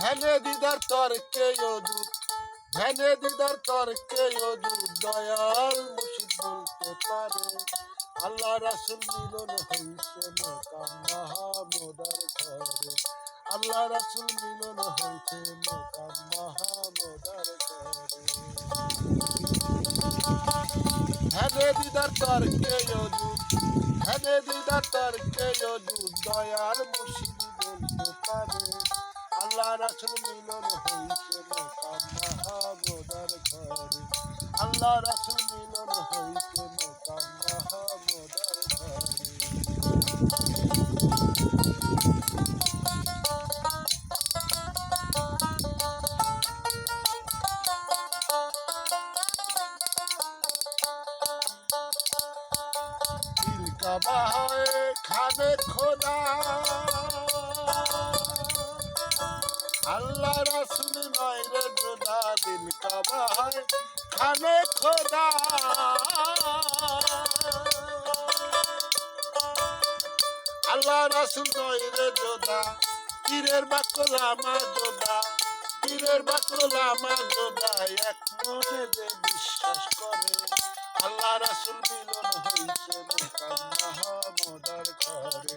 ধ্যানে দিদার তর্কে অজুত ধ্যানে দিদার তর্কে অজুত দয়াল মুর্শিদ বলতে পারে। আল্লাহ রাসুল মিলন হইছে মোকাম মাহমুদার ঘরে। আল্লাহ রাসুল মিলন হইছে মোকাম মাহমুদার ঘরে। ধ্যানে দিদার তর্কে অজুত ধ্যানে দিদার তর্কে অজুত দয়াল মুর্শিদ বলতে পারে। আল্লাহ রাসুল মিলন হইছে মোকাম মাহমুদার ঘরে। আল্লাহ রাসুল মিলন হইছে মোকাম ঘরে। কাবা খোদা আল্লাহ রাসুল নয় রে জোদা দিল কাবা খাবে খোদা। আল্লাহ রাসুল নয় রে জোদা পীরের বাকল আমার জোদা পীরের বাকল আমার জোদা এক মনে যে বিশ্বাস করে আল্লাহ রাসুল মিলন মোকাম মাহমুদার ঘরে।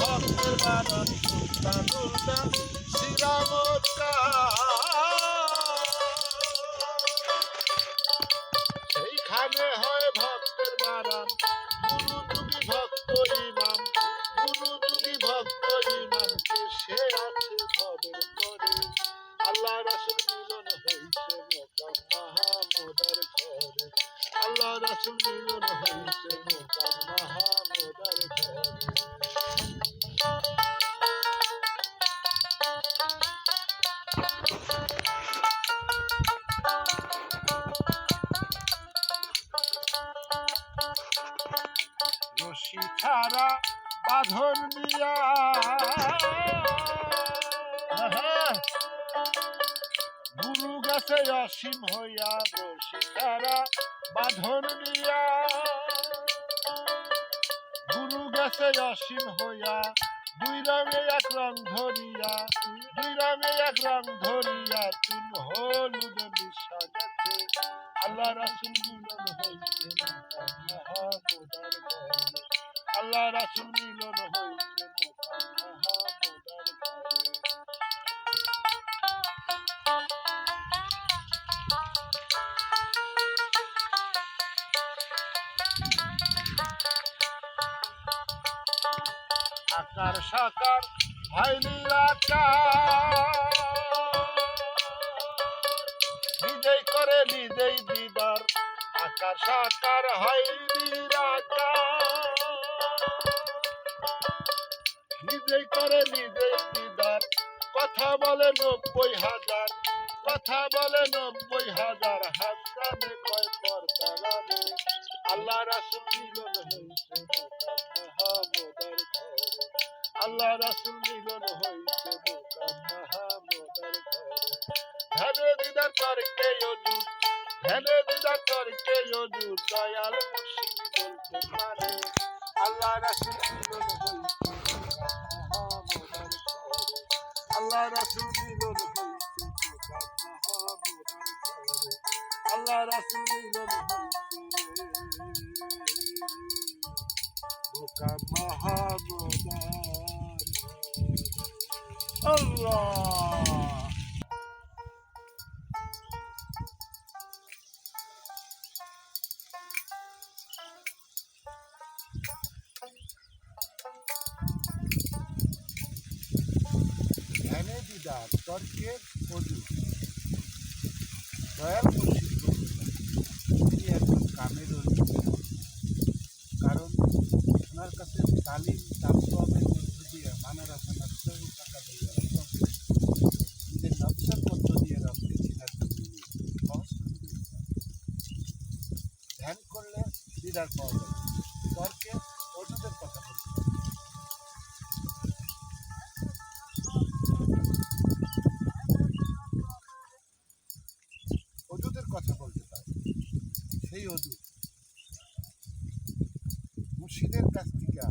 ভক্তের বানান সুলতানুল্লাহ সিরামকা সেইখানে হয় ভক্তের ভক্ত ইমাম। গুরু ভক্ত ইমাম। সে আছে ভবের করে। আল্লাহ রাসুল মিলন হইছে মোকাম মাহমুদার ঘরে। আল্লাহ রাসুল মিলন হইছে মোকাম মাহমুদার ছাড়া বাঁধন দিয়া। গুরু গাছে অসীম হইয়া ছাড়া বাঁধন দিয়া। গুরু গাছে অসীম হইয়া দুই রঙে এক রং ধরিয়া, দুই রঙে এক রং ধরিয়া চুন হলুদ মিশা গেছে আল্লাহ রাসুল মিলন হইছে মহাবোধার আল্লাহ রাসুল মিলন মহাবোধার আকার সাকার নিরাকার নিজেই করে নিজেই দিদার। আকার সাকার হয় নিরাকার নিজেই করে নিজেই দিদার কথা বলে নব্বই হাজার, কথা বলে নব্বই হাজার, হাত কানে কয় পর্দারাবে আল্লাহ রাসুল মিলন মোকাম মাহমুদার ঘরে। আল্লাহ রাসুল মিলন হইছে মোকাম ঘরে। ধ্যানে দিদার তরকে অজুর ধ্যানে দিদার তরকে অজুর দয়াল মুর্শিদ বলতে পারে। আল্লাহ রাসুল আল্লাহ রাসুল আল্লাহ রাসুল ঘরে আল্লাহ। জানে দিদার তর্কের অজু দয়াল পরিচিত তিনি একজন কামের কারণ ওনার কাছে তালিম তাপসমের মধ্য দিয়ে মানা রাখা নষ্ট থাকা নকশার মধ্য দিয়ে ধ্যান করলে দিদার পাওয়া মুর্শিদের কাছ থেকে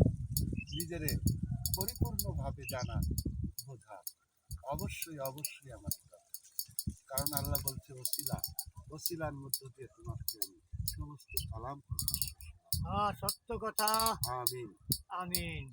নিজের পরিপূর্ণভাবে জানা বোঝা অবশ্যই অবশ্যই আমার। কারণ আল্লাহ বলছে ওসিলা ওসিলার মধ্য দিয়ে তোমাকে আমি সমস্ত কালাম প্রকাশ হ্যাঁ সত্য কথা। আমিন। আমিন।